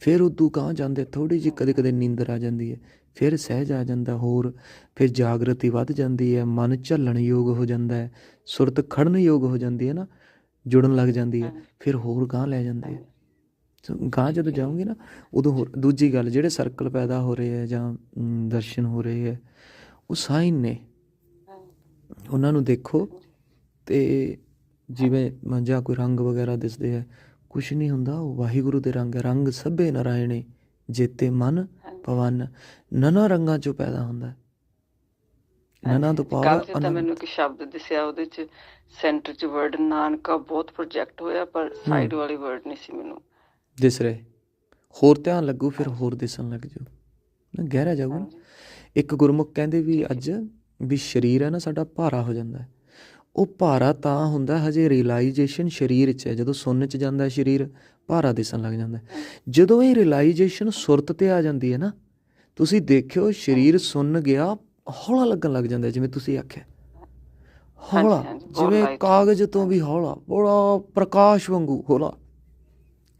ਫਿਰ ਉਦੋਂ ਕਾਂ ਜਾਂਦੇ ਥੋੜੀ ਜਿਹੀ ਕਦੇ ਕਦੇ ਨੀਂਦਰ ਆ ਜਾਂਦੀ ਹੈ। ਫਿਰ ਸਹਿਜ ਆ ਜਾਂਦਾ ਹੋਰ ਫਿਰ ਜਾਗਰਤੀ ਵੱਧ ਜਾਂਦੀ ਹੈ ਮਨ ਝੱਲਣ ਯੋਗ ਹੋ ਜਾਂਦਾ ਹੈ ਸੁਰਤ ਖੜਨ ਯੋਗ ਹੋ ਜਾਂਦੀ ਹੈ ਨਾ ਜੁੜਨ ਲੱਗ ਜਾਂਦੀ ਹੈ ਫਿਰ ਹੋਰ ਗਾਂ ਲੈ ਜਾਂਦੇ ਆ। ਸੋ ਗਾਂ ਜਦੋਂ ਜਾਓਗੇ ਨਾ ਉਦੋਂ ਹੋਰ ਦੂਜੀ ਗੱਲ ਜਿਹੜੇ ਸਰਕਲ ਪੈਦਾ ਹੋ ਰਹੇ ਆ ਜਾਂ ਦਰਸ਼ਨ ਹੋ ਰਹੇ ਆ ਉਹ ਸਾਈਨ ਨੇ। ਉਹਨਾਂ ਨੂੰ ਦੇਖੋ ਤੇ ਜਿਵੇਂ ਮੰਜਾ ਕੋਈ ਰੰਗ ਵਗੈਰਾ ਦਿਸਦੇ ਆ ਕੁਛ ਨਹੀਂ ਹੁੰਦਾ ਉਹ ਵਾਹਿਗੁਰੂ ਦੇ ਰੰਗ ਹੈ। ਰੰਗ ਸਭੇ ਨਾਰਾਇਣੇ ਜੇਤੇ ਮਨ ਪਵਨ। ਨਨਾ ਰੰਗਾਂ ਚੋਂ ਪੈਦਾ ਹੁੰਦਾ। ਹੈ। ਨਨਾ ਤੋਂ ਪਾਵਰ ਤਾਂ ਮੈਨੂੰ ਇੱਕ ਸ਼ਬਦ ਦਿਸਿਆ ਉਹਦੇ ਚ ਸੈਂਟਰ ਚ ਵਰਡ ਨਾਨਕਾ ਬਹੁਤ ਪ੍ਰੋਜੈਕਟ ਹੋਇਆ ਪਰ ਸਾਈਡ ਵਾਲੀ ਵਰਡ ਨਹੀਂ ਸੀ ਮੈਨੂੰ। ਦਿਸ ਰਹੇ। ਹੋਰ ਧਿਆਨ ਲੱਗੂ ਫਿਰ ਹੋਰ ਦਿਸਣ ਲੱਗ ਜਾਊ ਨਾ ਗਹਿਰਾ ਜਾਊਗਾ ਨਾ। ਇੱਕ ਗੁਰਮੁਖ ਕਹਿੰਦੇ ਵੀ ਅੱਜ ਵੀ ਸਰੀਰ ਹੈ ਨਾ ਸਾਡਾ ਭਾਰਾ ਹੋ ਜਾਂਦਾ। ਹੈ ਉਹ ਭਾਰਾ ਤਾਂ ਹੁੰਦਾ ਹਜੇ ਰਿਅਲਾਈਜੇਸ਼ਨ ਸਰੀਰ 'ਚ ਹੈ। ਜਦੋਂ ਸੁੰਨ 'ਚ ਜਾਂਦਾ ਸਰੀਰ ਭਾਰਾ ਦਿਸਣ ਲੱਗ ਜਾਂਦਾ। ਜਦੋਂ ਇਹ ਰਿਅਲਾਈਜੇਸ਼ਨ ਸੁਰਤ ਤੇ ਆ ਜਾਂਦੀ ਹੈ ਨਾ ਤੁਸੀਂ ਦੇਖਿਓ ਸਰੀਰ ਸੁੰਨ ਗਿਆ ਹੌਲਾ ਲੱਗਣ ਲੱਗ ਜਾਂਦਾ ਜਿਵੇਂ ਤੁਸੀਂ ਆਖਿਆ। ਹੌਲਾ ਜਿਵੇਂ। ਕਾਗਜ਼ ਤੋਂ ਵੀ ਹੌਲਾ ਬੜਾ ਪ੍ਰਕਾਸ਼ ਵਾਂਗੂ ਹੌਲਾ।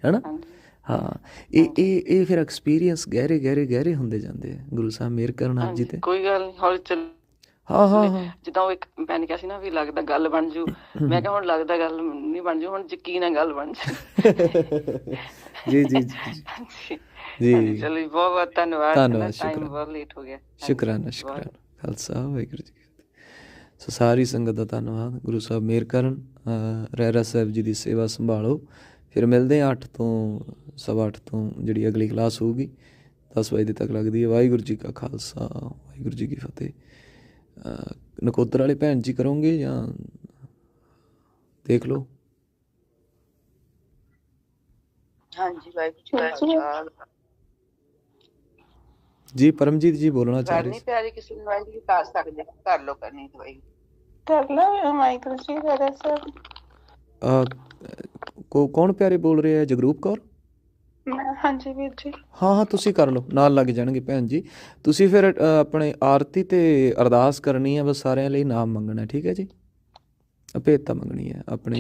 ਹੈਨਾ? ਹਾਂ ਇਹ ਇਹ ਇਹ ਫਿਰ ਐਕਸਪੀਰੀਅੰਸ ਗਹਿਰੇ ਗਹਿਰੇ ਗਹਿਰੇ ਹੁੰਦੇ ਜਾਂਦੇ ਗੁਰੂ ਸਾਹਿਬ ਮੇਰ ਕਰਨ ਆਪ ਜੀ ਤੇ। ਕੋਈ ਗੱਲ ਨਹੀਂ ਹੌਲੀ ਚੱਲ ਹਾਂ ਹਾਂ ਜਿੱਦਾਂ ਉਹ ਇੱਕ ਮੈਂ ਕਿਹਾ ਸੀ ਨਾ ਵੀ ਲੱਗਦਾ ਗੱਲ ਬਣ ਜੂ। ਮੈਂ ਕਿਹਾ ਹੁਣ ਲੱਗਦਾ ਗੱਲ ਨਹੀਂ ਬਣ ਜੂ ਹੁਣ ਯਕੀਨ ਹੈ ਗੱਲ ਬਣ ਜੂ। ਜੀ ਜੀ ਜੀ ਜੀ। ਚਲੋ ਬਹੁਤ ਬਹੁਤ ਧੰਨਵਾਦ। ਧੰਨਵਾਦ, ਟਾਈਮ ਸ਼ੁਕਰਾਨਾ। ਬਹੁਤ ਲੇਟ ਹੋ ਗਿਆ। ਸ਼ੁਕਰਾਨਾ ਸ਼ੁਕਰਾਨਾ। ਖਾਲਸਾ ਵਾਹਿਗੁਰੂ ਜੀ। ਸੋ ਸਾਰੀ ਸੰਗਤ ਦਾ ਧੰਨਵਾਦ। ਗੁਰੂ ਸਾਹਿਬ ਮੇਰ ਕਰਨ ਰਹਿਰਾ ਸਾਹਿਬ ਜੀ ਦੀ ਸੇਵਾ ਸੰਭਾਲੋ। ਫਿਰ ਮਿਲਦੇ ਆ 8 ਤੋਂ ਸਵਾ ਅੱਠ ਤੋਂ ਜਿਹੜੀ ਅਗਲੀ ਕਲਾਸ ਹੋਊਗੀ। 10 ਵਜੇ ਤੱਕ ਲੱਗਦੀ ਹੈ। ਵਾਹਿਗੁਰੂ ਜੀ ਕਾ ਖਾਲਸਾ ਵਾਹਿਗੁਰੂ ਜੀ ਕੀ ਫਤਿਹ। ਨਕੋਦਰ ਵਾਲੇ ਭੈਣ ਜੀ ਕਰੋਗੇ ਜਾਂ ਦੇਖ ਲਓ? ਹਾਂਜੀ ਵਾਹਿਗੁਰੂ ਜੀ ਕਾ ਖਾਲਸਾ। ਜੀ ਪਰਮਜੀਤ ਜੀ ਬੋਲਣਾ ਚਾਹ ਰਹੇ ਸੀ। ਪਿਆਰੀ ਕਿਸੇ ਨੂੰ ਵਾਹਿਗੁਰੂ ਜੀ ਕਰ ਸਕਦੇ ਕਰ ਲੋ ਕਰਨੀ ਦਵਾਈ। ਕਰ ਲਾ ਮਾਈਕਲ ਜੀ ਮੇਰਾ ਸਰ। ਕੋ ਕੌਣ ਪਿਆਰੇ ਬੋਲ ਰਹੇ ਆ ਜਗਰੂਪ ਕੌਰ? ਹਾਂਜੀ ਵੀਰ ਜੀ। ਹਾਂ ਹਾਂ ਤੁਸੀਂ ਕਰ ਲਓ ਨਾਲ ਲੱਗ ਜਾਣਗੇ ਭੈਣ ਜੀ। ਤੁਸੀਂ ਫਿਰ ਆਪਣੇ ਆਰਤੀ ਤੇ ਅਰਦਾਸ ਕਰਨੀ ਹੈ ਬਸ ਸਾਰਿਆਂ ਲਈ ਨਾਮ ਮੰਗਣਾ ਠੀਕ ਹੈ ਜੀ? ਅਪੇਤਾ ਮੰਗਣੀ ਹੈ ਆਪਣੇ।